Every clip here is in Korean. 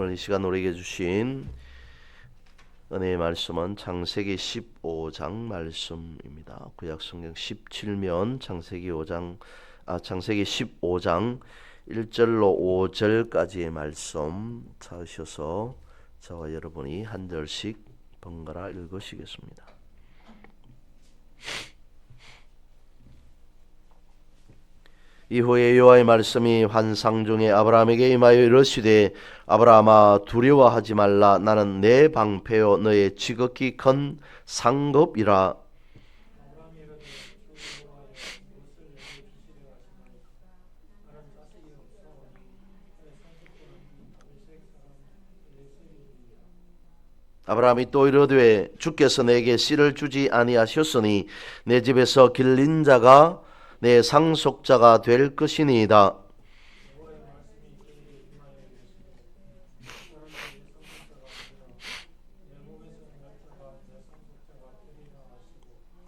오늘 이 시간 우리에게 주신 은혜의 말씀은 창세기 15장 말씀입니다. 구약 성경 17면 창세기 5장 아 창세기 15장 1절로 5절까지의 말씀 찾으셔서 저와 여러분이 한 절씩 번갈아 읽으시겠습니다. 이후에 여호와의 말씀이 환상 중에 아브라함에게 임하여 이르시되 아브라함아 두려워하지 말라. 나는 내 방패요 너의 지극히 큰 상급이라. 아브라함이 또 이르되 주께서 내게 씨를 주지 아니하셨으니 내 집에서 길린 자가 내 상속자가 될 것이니이다.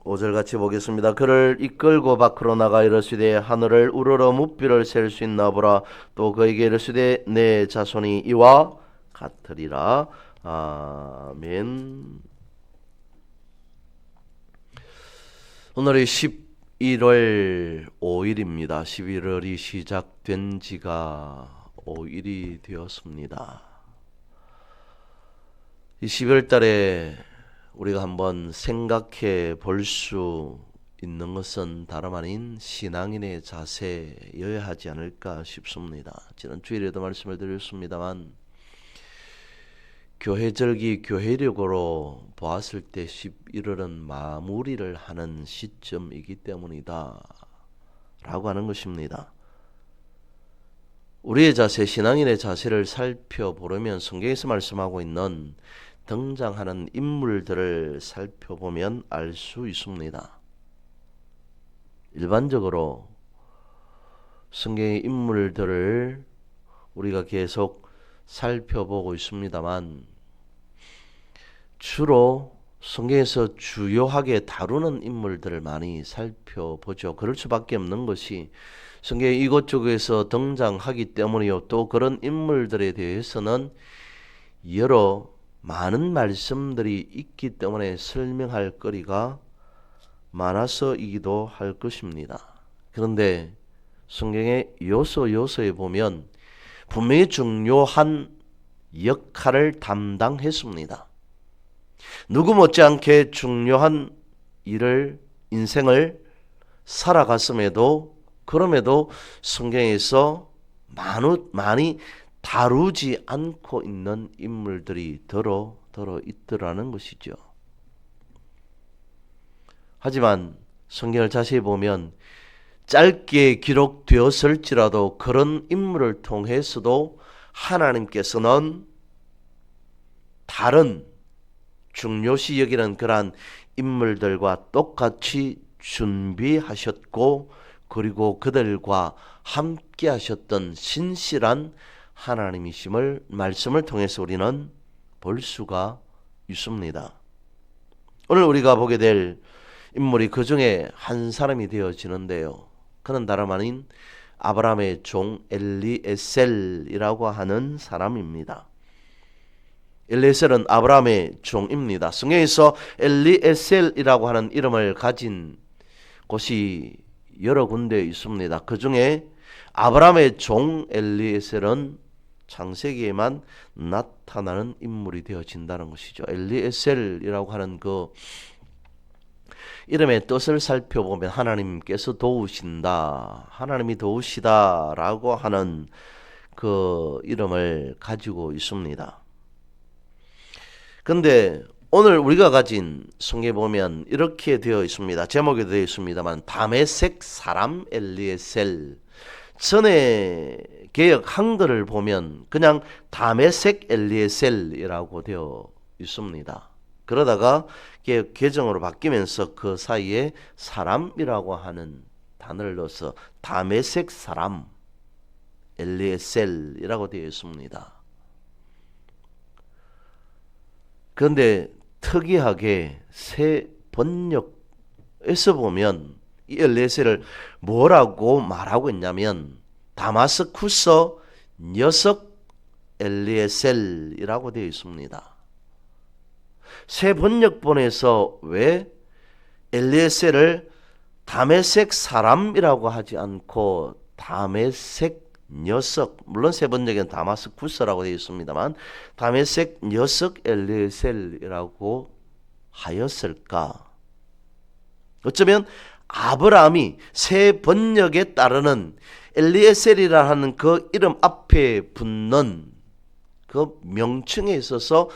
오절 같이 보겠습니다. 그를 이끌고 밖으로 나가 이르시되 하늘을 우러러 무비를 셀 수 있나 보라 또 그에게 이르시되 내 자손이 이와 같으리라. 아멘. 오늘의 10 1월 5일입니다. 11월이 시작된 지가 5일이 되었습니다. 이 12월 달에 우리가 한번 생각해 볼 수 있는 것은 다름 아닌 신앙인의 자세여야 하지 않을까 싶습니다. 지난 주일에도 말씀을 드렸습니다만 교회절기 교회력으로 보았을 때 11월은 마무리를 하는 시점이기 때문이다 라고 하는 것입니다. 우리의 자세, 신앙인의 자세를 살펴보려면 성경에서 말씀하고 있는 등장하는 인물들을 살펴보면 알 수 있습니다. 일반적으로 성경의 인물들을 우리가 계속 살펴보고 있습니다만 주로 성경에서 주요하게 다루는 인물들을 많이 살펴보죠. 그럴 수밖에 없는 것이 성경 이곳저곳에서 등장하기 때문이요. 또 그런 인물들에 대해서는 여러 많은 말씀들이 있기 때문에 설명할 거리가 많아서이기도 할 것입니다. 그런데 성경의 요소 요소에 보면 분명히 중요한 역할을 담당했습니다. 누구 못지않게 중요한 일을 인생을 살아갔음에도 그럼에도 성경에서 많이 다루지 않고 있는 인물들이 더러 더러 있더라는 것이죠. 하지만 성경을 자세히 보면 짧게 기록되었을지라도 그런 인물을 통해서도 하나님께서는 다른 중요시 여기는 그러한 인물들과 똑같이 준비하셨고 그리고 그들과 함께 하셨던 신실한 하나님이심을 말씀을 통해서 우리는 볼 수가 있습니다. 오늘 우리가 보게 될 인물이 그 중에 한 사람이 되어지는데요. 그는 다름 아닌 아브라함의 종 엘리에셀이라고 하는 사람입니다. 엘리에셀은 아브라함의 종입니다. 성경에서 엘리에셀이라고 하는 이름을 가진 곳이 여러 군데 있습니다. 그 중에 아브라함의 종 엘리에셀은 창세기에만 나타나는 인물이 되어진다는 것이죠. 엘리에셀이라고 하는 그 이름의 뜻을 살펴보면 하나님께서 도우신다, 하나님이 도우시다라고 하는 그 이름을 가지고 있습니다. 근데 오늘 우리가 가진 성경에 보면 이렇게 되어 있습니다. 제목에 되어 있습니다만 다메섹 사람 엘리에셀 전에 개혁 한글을 보면 그냥 다메섹 엘리에셀이라고 되어 있습니다. 그러다가 개혁 개정으로 바뀌면서 그 사이에 사람이라고 하는 단어를 넣어서 다메섹 사람 엘리에셀이라고 되어 있습니다. 그런데 특이하게 새 번역에서 보면 이 엘리에셀을 뭐라고 말하고 있냐면 다마스쿠스 녀석 엘리에셀이라고 되어 있습니다. 새 번역본에서 왜 엘리에셀을 다메섹 사람이라고 하지 않고 다메섹 녀석 물론 세 번역엔 다마스쿠스라고 되어 있습니다만 다메섹 녀석 엘리에셀이라고 하였을까? 어쩌면 아브라함이 새 번역에 따르는 엘리에셀이라 하는 그 이름 앞에 붙는 그 명칭에 있어서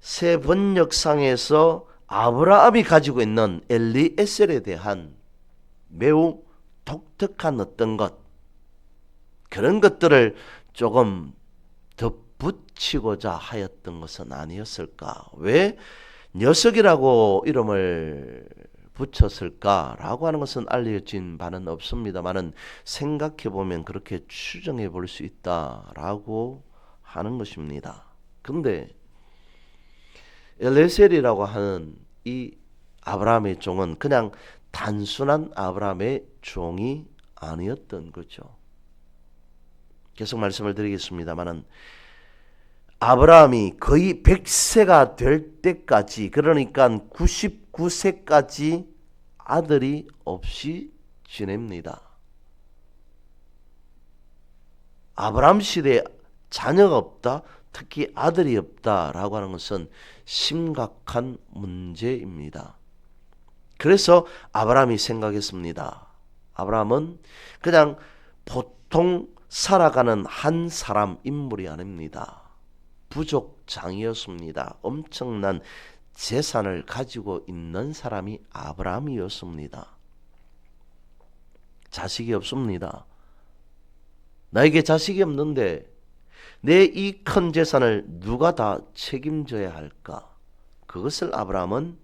새 번역상에서 아브라함이 가지고 있는 엘리에셀에 대한 매우 독특한 어떤 것 그런 것들을 조금 덧붙이고자 하였던 것은 아니었을까? 왜 녀석이라고 이름을 붙였을까라고 하는 것은 알려진 바는 없습니다만은 생각해 보면 그렇게 추정해 볼 수 있다라고 하는 것입니다. 근데 엘레셀이라고 하는 이 아브라함의 종은 그냥 단순한 아브라함의 종이 아니었던 거죠. 계속 말씀을 드리겠습니다만은 아브라함이 거의 100세가 될 때까지 그러니까 99세까지 아들이 없이 지냅니다. 아브라함 시대에 자녀가 없다, 특히 아들이 없다라고 하는 것은 심각한 문제입니다. 그래서 아브라함이 생각했습니다. 아브라함은 그냥 보통 살아가는 한 사람 인물이 아닙니다. 부족장이었습니다. 엄청난 재산을 가지고 있는 사람이 아브라함이었습니다. 자식이 없습니다. 나에게 자식이 없는데 내 이 큰 재산을 누가 다 책임져야 할까? 그것을 아브라함은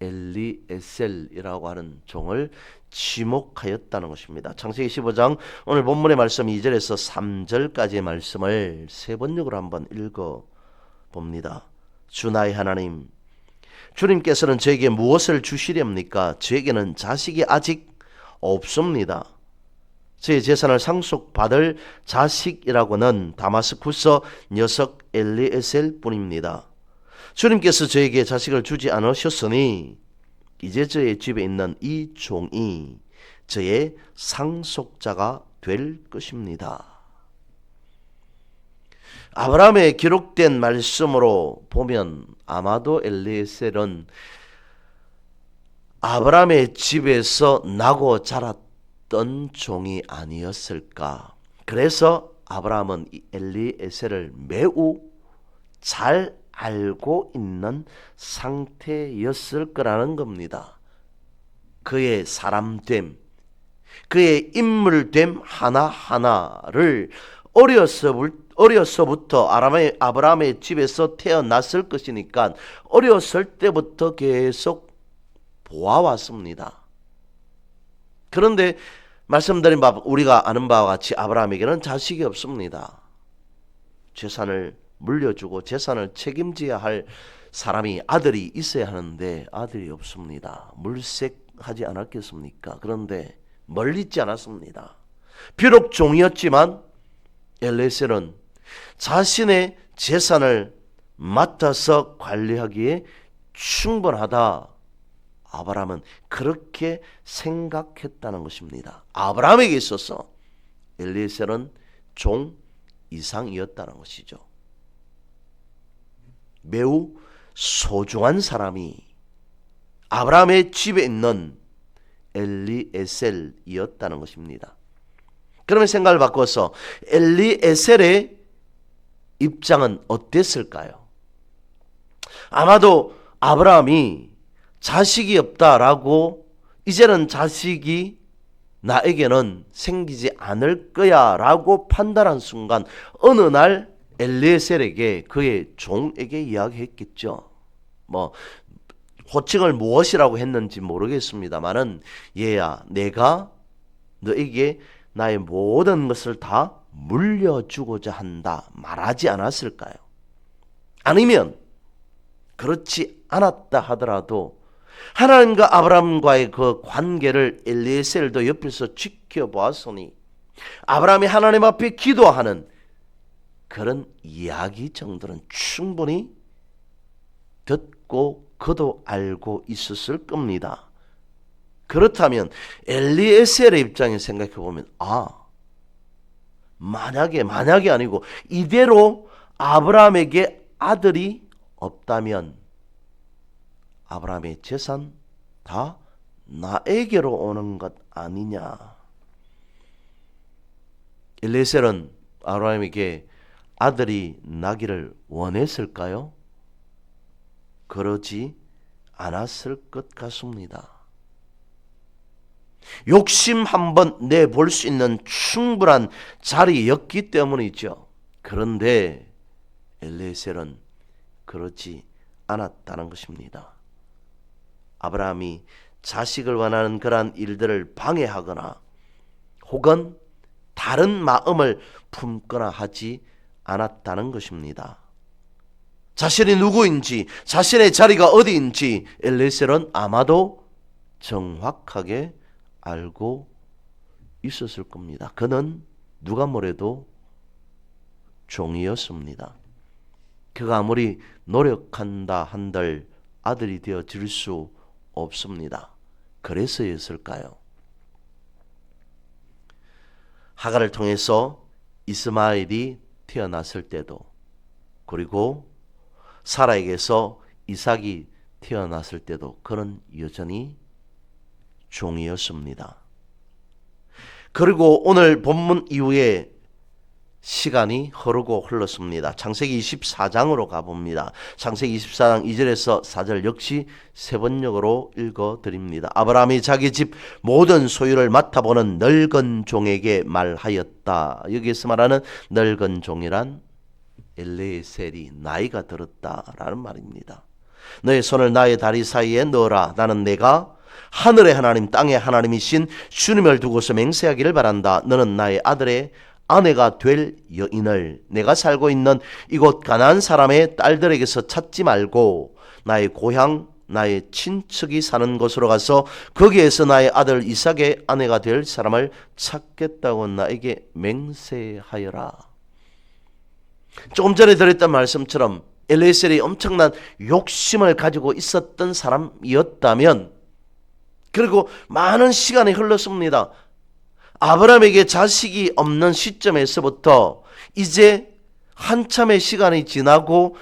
엘리에셀이라고 하는 종을 지목하였다는 것입니다. 창세기 15장 오늘 본문의 말씀 2절에서 3절까지의 말씀을 세 번역으로 한번 읽어 봅니다. 주 나의 하나님 주님께서는 저에게 무엇을 주시렵니까? 저에게는 자식이 아직 없습니다. 제 재산을 상속받을 자식이라고는 다마스쿠스 녀석 엘리에셀 뿐입니다. 주님께서 저에게 자식을 주지 않으셨으니 이제 저의 집에 있는 이 종이 저의 상속자가 될 것입니다. 아브라함의 기록된 말씀으로 보면 아마도 엘리에셀은 아브라함의 집에서 나고 자랐던 종이 아니었을까. 그래서 아브라함은 이 엘리에셀을 매우 잘 알고 있는 상태였을 거라는 겁니다. 그의 사람됨, 그의 인물됨 하나하나를 어려서, 어려서부터 아브라함의 집에서 태어났을 것이니까 어렸을 때부터 계속 보아왔습니다. 그런데 말씀드린 바 우리가 아는 바와 같이 아브라함에게는 자식이 없습니다. 재산을 물려주고 재산을 책임져야 할 사람이 아들이 있어야 하는데 아들이 없습니다. 물색하지 않았겠습니까? 그런데 멀리 있지 않았습니다. 비록 종이었지만 엘레셀은 자신의 재산을 맡아서 관리하기에 충분하다. 아브라함은 그렇게 생각했다는 것입니다. 아브라함에게 있어서 엘리에셀은 종 이상이었다는 것이죠. 매우 소중한 사람이 아브라함의 집에 있는 엘리에셀이었다는 것입니다. 그러면 생각을 바꿔서 엘리에셀의 입장은 어땠을까요? 아마도 아브라함이 자식이 없다라고 이제는 자식이 나에게는 생기지 않을 거야 라고 판단한 순간 어느 날 엘리에셀에게 그의 종에게 이야기했겠죠. 뭐 호칭을 무엇이라고 했는지 모르겠습니다만은 얘야 내가 너에게 나의 모든 것을 다 물려주고자 한다 말하지 않았을까요? 아니면 그렇지 않았다 하더라도 하나님과 아브라함과의 그 관계를 엘리에셀도 옆에서 지켜보았으니 아브라함이 하나님 앞에 기도하는 그런 이야기 정도는 충분히 듣고 그도 알고 있었을 겁니다. 그렇다면 엘리에셀의 입장에 생각해 보면 아 만약에 만약에 아니고 이대로 아브라함에게 아들이 없다면 아브라함의 재산 다 나에게로 오는 것 아니냐. 엘리에셀은 아브라함에게 아들이 나기를 원했을까요? 그러지 않았을 것 같습니다. 욕심 한번 내볼 수 있는 충분한 자리였기 때문이죠. 그런데 엘레셀은 그렇지 않았다는 것입니다. 아브라함이 자식을 원하는 그러한 일들을 방해하거나 혹은 다른 마음을 품거나 하지 않았다는 것입니다. 자신이 누구인지, 자신의 자리가 어디인지 엘레셀은 아마도 정확하게 알고 있었을 겁니다. 그는 누가 뭐래도 종이었습니다. 그가 아무리 노력한다 한들 아들이 되어질 수 없습니다. 그래서였을까요? 하가를 통해서 이스마엘이 태어났을 때도 그리고 사라에게서 이삭이 태어났을 때도 그는 여전히 종이었습니다. 그리고 오늘 본문 이후에 시간이 흐르고 흘렀습니다. 창세기 24장으로 가봅니다. 창세기 24장 2절에서 4절 역시 세 번역으로 읽어 드립니다. 아브라함이 자기 집 모든 소유를 맡아보는 늙은 종에게 말하였다. 여기에서 말하는 늙은 종이란 엘레셀이 나이가 들었다라는 말입니다. 너의 손을 나의 다리 사이에 넣어라. 나는 내가 하늘의 하나님 땅의 하나님이신 주님을 두고서 맹세하기를 바란다. 너는 나의 아들의 아내가 될 여인을 내가 살고 있는 이곳 가난안 사람의 딸들에게서 찾지 말고 나의 고향 나의 친척이 사는 곳으로 가서 거기에서 나의 아들 이삭의 아내가 될 사람을 찾겠다고 나에게 맹세하여라. 조금 전에 드렸던 말씀처럼 엘레셀이 엄청난 욕심을 가지고 있었던 사람이었다면 그리고 많은 시간이 흘렀습니다. 아브라함에게 자식이 없는 시점에서부터 이제 한참의 시간이 지나고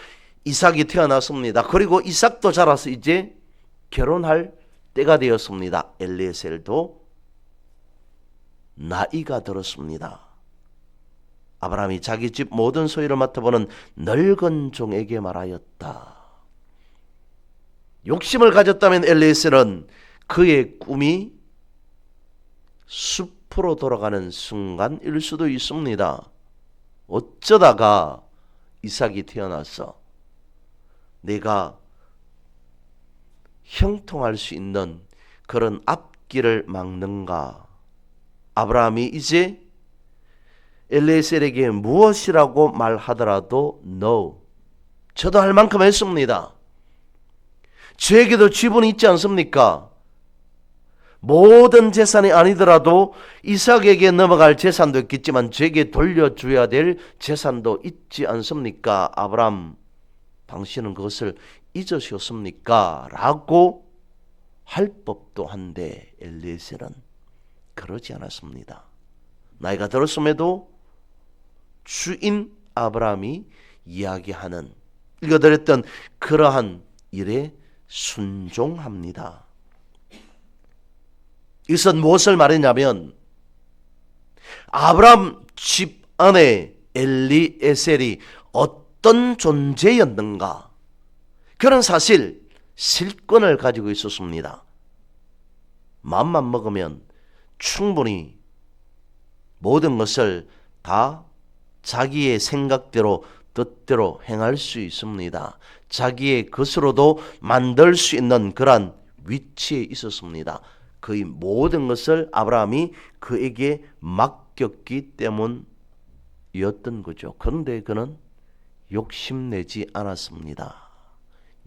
이삭이 태어났습니다. 그리고 이삭도 자라서 이제 결혼할 때가 되었습니다. 엘리에셀도 나이가 들었습니다. 아브라함이 자기 집 모든 소유를 맡아보는 늙은 종에게 말하였다. 욕심을 가졌다면 엘리에셀은 그의 꿈이 숲 으로 돌아가는 순간일 수도 있습니다. 어쩌다가 이삭이 태어나서 내가 형통할 수 있는 그런 앞길을 막는가? 아브라함이 이제 엘레셀에게 무엇이라고 말하더라도 no. 저도 할 만큼 했습니다. 저에게도 지분이 있지 않습니까? 모든 재산이 아니더라도 이삭에게 넘어갈 재산도 있겠지만 저에게 돌려줘야 될 재산도 있지 않습니까? 아브람, 당신은 그것을 잊으셨습니까? 라고 할 법도 한데 엘리에셀은 그러지 않았습니다. 나이가 들었음에도 주인 아브라함이 이야기하는 읽어드렸던 그러한 일에 순종합니다. 이것은 무엇을 말했냐면 아브람 집 안에 엘리에셀이 어떤 존재였는가 그런 사실 실권을 가지고 있었습니다. 마음만 먹으면 충분히 모든 것을 다 자기의 생각대로 뜻대로 행할 수 있습니다. 자기의 것으로도 만들 수 있는 그러한 위치에 있었습니다. 그의 모든 것을 아브라함이 그에게 맡겼기 때문이었던 거죠. 그런데 그는 욕심내지 않았습니다.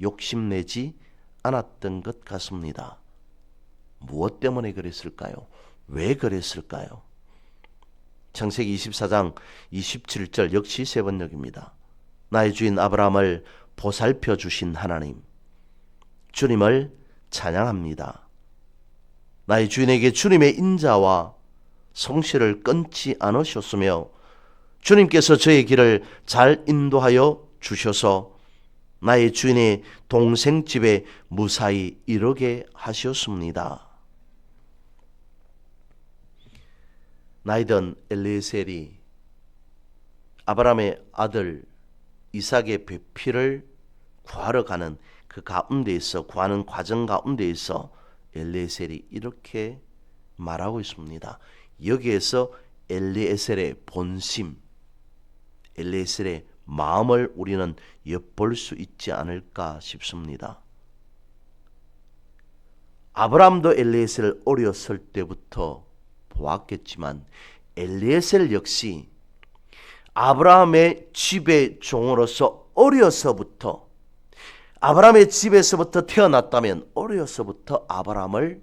욕심내지 않았던 것 같습니다. 무엇 때문에 그랬을까요? 왜 그랬을까요? 창세기 24장 27절 역시 세 번역입니다. 나의 주인 아브라함을 보살펴 주신 하나님 주님을 찬양합니다. 나의 주인에게 주님의 인자와 성실을 끊지 않으셨으며 주님께서 저의 길을 잘 인도하여 주셔서 나의 주인의 동생 집에 무사히 이르게 하셨습니다. 나이던 엘리에셀이 아브라함의 아들 이삭의 배피를 구하러 가는 그 가운데에서 구하는 과정 가운데에서 엘리에셀이 이렇게 말하고 있습니다. 여기에서 엘리에셀의 본심, 엘리에셀의 마음을 우리는 엿볼 수 있지 않을까 싶습니다. 아브라함도 엘리에셀을 어렸을 때부터 보았겠지만 엘리에셀 역시 아브라함의 집의 종으로서 어려서부터 아브라함의 집에서부터 태어났다면 어려서부터 아브라함을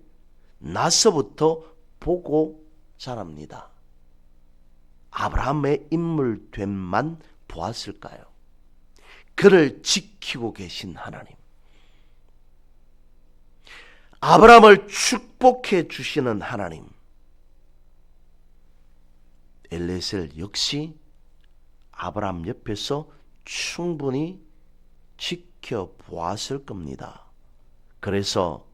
나서부터 보고 자랍니다. 아브라함의 인물됨만 보았을까요? 그를 지키고 계신 하나님. 아브라함을 축복해 주시는 하나님. 엘레셀 역시 아브라함 옆에서 충분히 지 켜보았을 겁니다. 그래서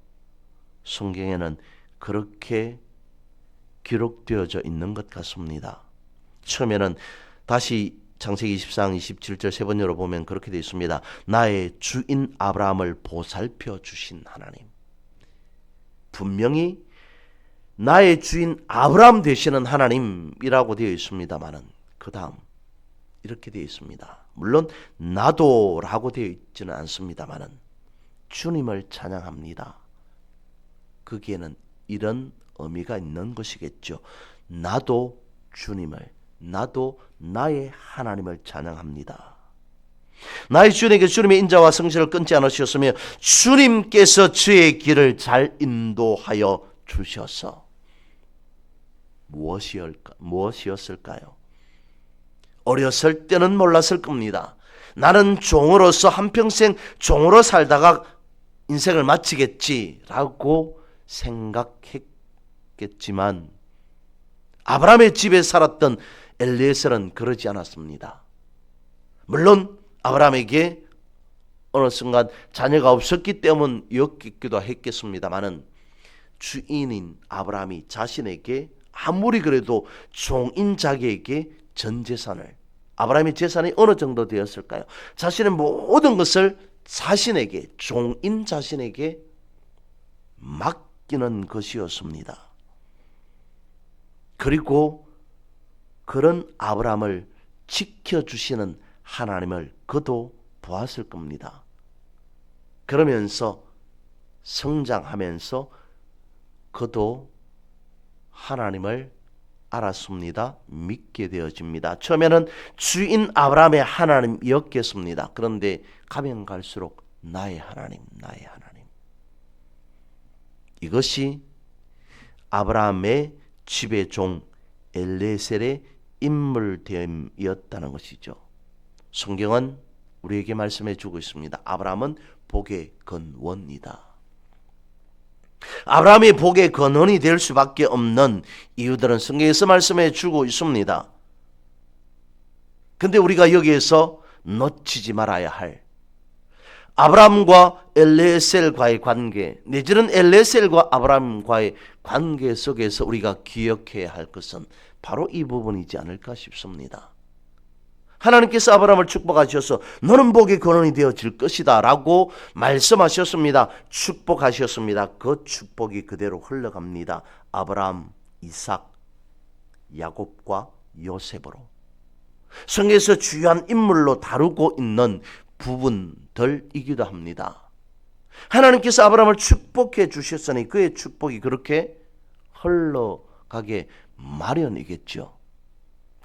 성경에는 그렇게 기록되어져 있는 것 같습니다. 처음에는 다시 창세기 24장 27절 세 번째로 보면 그렇게 되어 있습니다. 나의 주인 아브라함을 보살펴 주신 하나님. 분명히 나의 주인 아브라함 되시는 하나님이라고 되어 있습니다만은 그 다음 이렇게 되어 있습니다. 물론 나도라고 되어 있지는 않습니다만은 주님을 찬양합니다. 거기에는 이런 의미가 있는 것이겠죠. 나도 주님을 나도 나의 하나님을 찬양합니다. 나의 주님에게 주님의 인자와 성실을 끊지 않으셨으며 주님께서 주의 길을 잘 인도하여 주셔서 무엇이었을까, 무엇이었을까요? 어렸을 때는 몰랐을 겁니다. 나는 종으로서 한평생 종으로 살다가 인생을 마치겠지라고 생각했겠지만 아브라함의 집에 살았던 엘리에셀은 그러지 않았습니다. 물론 아브라함에게 어느 순간 자녀가 없었기 때문이었기도 했겠습니다마는 주인인 아브라함이 자신에게 아무리 그래도 종인 자기에게 전 재산을 아브라함의 재산이 어느 정도 되었을까요? 자신의 모든 것을 자신에게 종인 자신에게 맡기는 것이었습니다. 그리고 그런 아브라함을 지켜주시는 하나님을 그도 보았을 겁니다. 그러면서 성장하면서 그도 하나님을 알았습니다. 믿게 되어집니다. 처음에는 주인 아브라함의 하나님이었겠습니다. 그런데 가면 갈수록 나의 하나님, 나의 하나님. 이것이 아브라함의 집의 종 엘레셀의 인물됨이었다는 것이죠. 성경은 우리에게 말씀해 주고 있습니다. 아브라함은 복의 근원이다. 아브라함이 복의 근원이 될 수밖에 없는 이유들은 성경에서 말씀해 주고 있습니다. 근데 우리가 여기에서 놓치지 말아야 할 아브라함과 엘레셀과의 관계, 내지는 엘레셀과 아브라함과의 관계 속에서 우리가 기억해야 할 것은 바로 이 부분이지 않을까 싶습니다. 하나님께서 아브라함을 축복하셔서 너는 복의 근원이 되어질 것이다 라고 말씀하셨습니다. 축복하셨습니다. 그 축복이 그대로 흘러갑니다. 아브라함, 이삭, 야곱과 요셉으로. 성경에서 주요한 인물로 다루고 있는 부분들이기도 합니다. 하나님께서 아브라함을 축복해 주셨으니 그의 축복이 그렇게 흘러가게 마련이겠죠.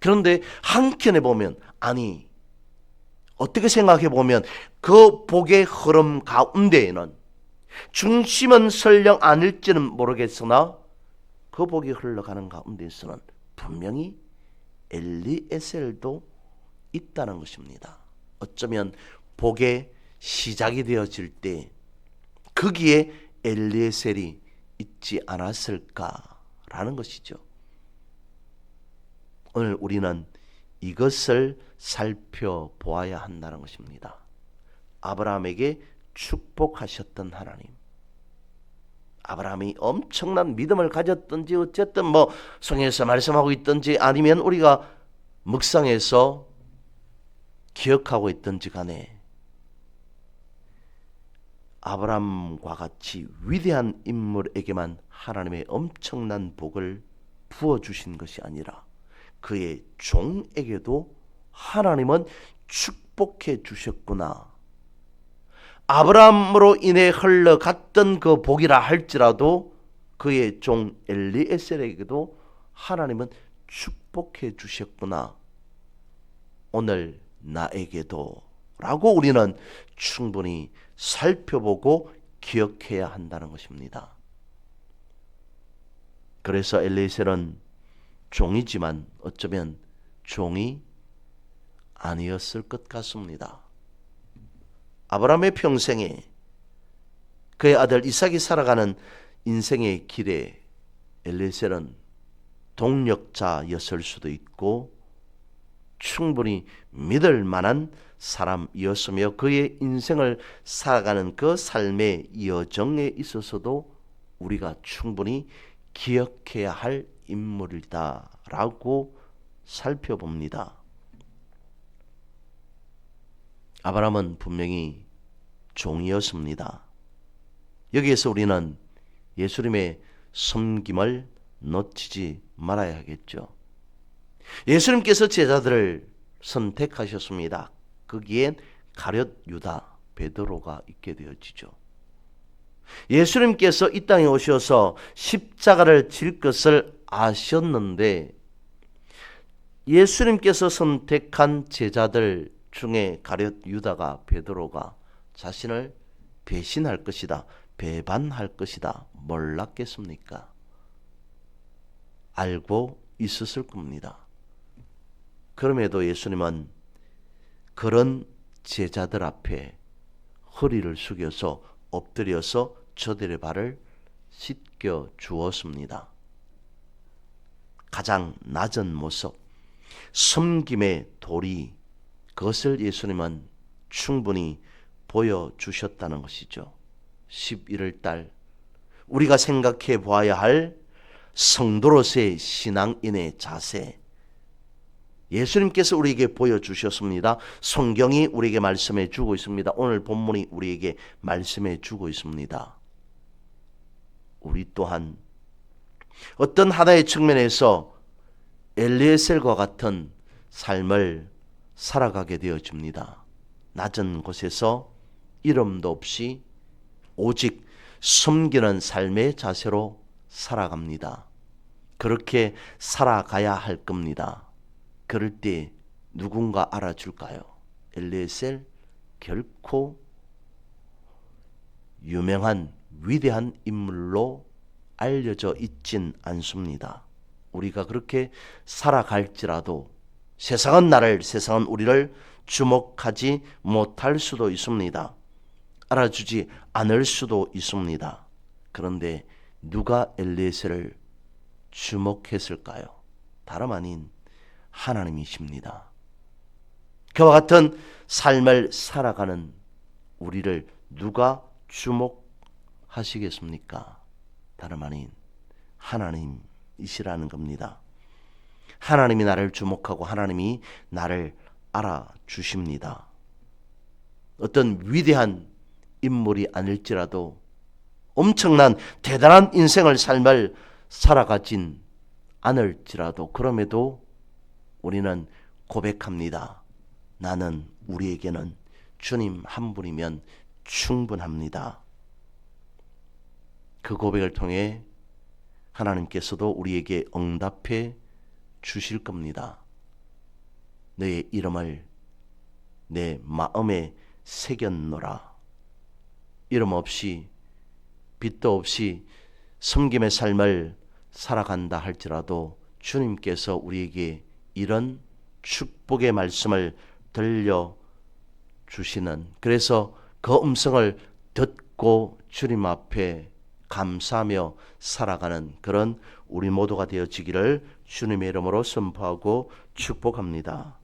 그런데 한켠에 보면 아니 어떻게 생각해 보면 그 복의 흐름 가운데에는 중심은 설령 아닐지는 모르겠으나 그 복이 흘러가는 가운데에서는 분명히 엘리에셀도 있다는 것입니다. 어쩌면 복의 시작이 되어질 때 거기에 엘리에셀이 있지 않았을까라는 것이죠. 오늘 우리는 이것을 살펴보아야 한다는 것입니다. 아브라함에게 축복하셨던 하나님. 아브라함이 엄청난 믿음을 가졌든지 어쨌든 뭐 성에서 말씀하고 있든지 아니면 우리가 묵상해서 기억하고 있든지 간에 아브라함과 같이 위대한 인물에게만 하나님의 엄청난 복을 부어 주신 것이 아니라 그의 종에게도 하나님은 축복해 주셨구나. 아브라함으로 인해 흘러갔던 그 복이라 할지라도 그의 종 엘리에셀에게도 하나님은 축복해 주셨구나. 오늘 나에게도 라고 우리는 충분히 살펴보고 기억해야 한다는 것입니다. 그래서 엘리에셀은 종이지만 어쩌면 종이 아니었을 것 같습니다. 아브라함의 평생에 그의 아들 이삭이 살아가는 인생의 길에 엘리셀은 동력자였을 수도 있고 충분히 믿을 만한 사람이었으며 그의 인생을 살아가는 그 삶의 여정에 있어서도 우리가 충분히 기억해야 할 인물이다라고 살펴봅니다. 아브라함은 분명히 종이었습니다. 여기에서 우리는 예수님의 섬김을 놓치지 말아야 하겠죠. 예수님께서 제자들을 선택하셨습니다. 거기엔 가룟 유다 베드로가 있게 되어지죠. 예수님께서 이 땅에 오셔서 십자가를 질 것을 아셨는데 예수님께서 선택한 제자들 중에 가룟 유다가 베드로가 자신을 배신할 것이다. 배반할 것이다. 몰랐겠습니까? 알고 있었을 겁니다. 그럼에도 예수님은 그런 제자들 앞에 허리를 숙여서 엎드려서 저들의 발을 씻겨 주었습니다. 가장 낮은 모습, 섬김의 도리, 그것을 예수님은 충분히 보여주셨다는 것이죠. 11월 달, 우리가 생각해 보아야 할 성도로서의 신앙인의 자세, 예수님께서 우리에게 보여주셨습니다. 성경이 우리에게 말씀해 주고 있습니다. 오늘 본문이 우리에게 말씀해 주고 있습니다. 우리 또한 어떤 하나의 측면에서 엘리에셀과 같은 삶을 살아가게 되어집니다. 낮은 곳에서 이름도 없이 오직 숨기는 삶의 자세로 살아갑니다. 그렇게 살아가야 할 겁니다. 그럴 때 누군가 알아줄까요? 엘리에셀 결코 유명한 위대한 인물로 알려져 있진 않습니다. 우리가 그렇게 살아갈지라도 세상은 나를 세상은 우리를 주목하지 못할 수도 있습니다. 알아주지 않을 수도 있습니다. 그런데 누가 엘리에셀을 주목했을까요? 다름 아닌 하나님이십니다. 그와 같은 삶을 살아가는 우리를 누가 주목하시겠습니까? 다름 아닌 하나님이시라는 겁니다. 하나님이 나를 주목하고 하나님이 나를 알아주십니다. 어떤 위대한 인물이 아닐지라도 엄청난 대단한 인생을 삶을 살아가진 않을지라도 그럼에도 우리는 고백합니다. 나는 우리에게는 주님 한 분이면 충분합니다. 그 고백을 통해 하나님께서도 우리에게 응답해 주실 겁니다. 너의 이름을 내 마음에 새겼노라. 이름 없이 빛도 없이 섬김의 삶을 살아간다 할지라도 주님께서 우리에게 이런 축복의 말씀을 들려 주시는 그래서 그 음성을 듣고 주님 앞에 감사하며 살아가는 그런 우리 모두가 되어지기를 주님의 이름으로 선포하고 축복합니다.